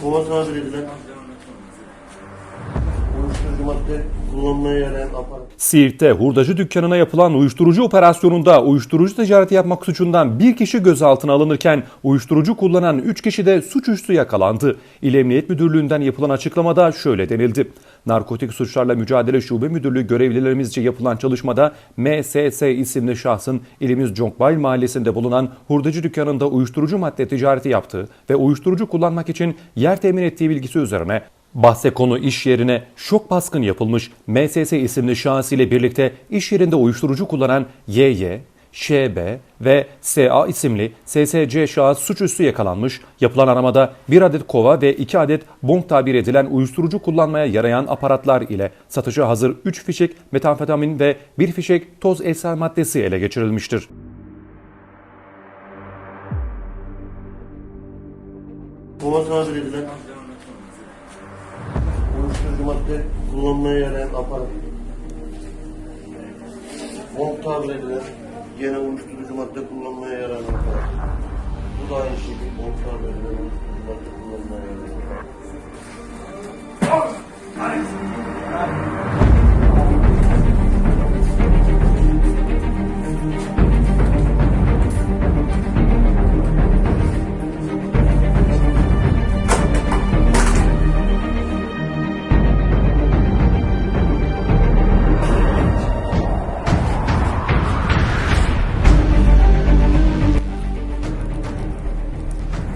Kova tabir edilen madde kullanmaya yarayan aparat. Siirt'te hurdacı dükkanına yapılan uyuşturucu operasyonunda uyuşturucu ticareti yapmak suçundan bir kişi gözaltına alınırken uyuşturucu kullanan 3 kişi de suçüstü yakalandı. İl Emniyet Müdürlüğü'nden yapılan açıklamada şöyle denildi. Narkotik Suçlarla Mücadele Şube Müdürlüğü görevlilerimizce yapılan çalışmada MSS isimli şahsın ilimiz Conkbayl mahallesinde bulunan hurdacı dükkanında uyuşturucu madde ticareti yaptığı ve uyuşturucu kullanmak için yer temin ettiği bilgisi üzerine Bahse konu iş yerine şok baskın yapılmış MSS isimli şahıs ile birlikte iş yerinde uyuşturucu kullanan YY, ŞB ve SA isimli SSC şahıs suçüstü yakalanmış. Yapılan aramada bir adet kova ve iki adet bonk tabir edilen uyuşturucu kullanmaya yarayan aparatlar ile satışa hazır 3 fişek metamfetamin ve bir fişek toz esrar maddesi ele geçirilmiştir. Kova tabir edilen uyuşturucu madde kullanmaya yarayan aparat. Tabir edilen gene uyuşturucu madde kullanmaya yarayan aparat. Bu da aynı şekilde tabir edilen uyuşturucu madde kullanmaya yarayan aparat.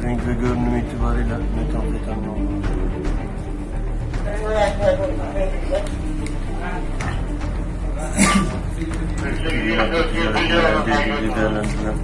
Renk ve görünüm itibariyle metamfetamin olduğunu elde edildiği değerlendirilen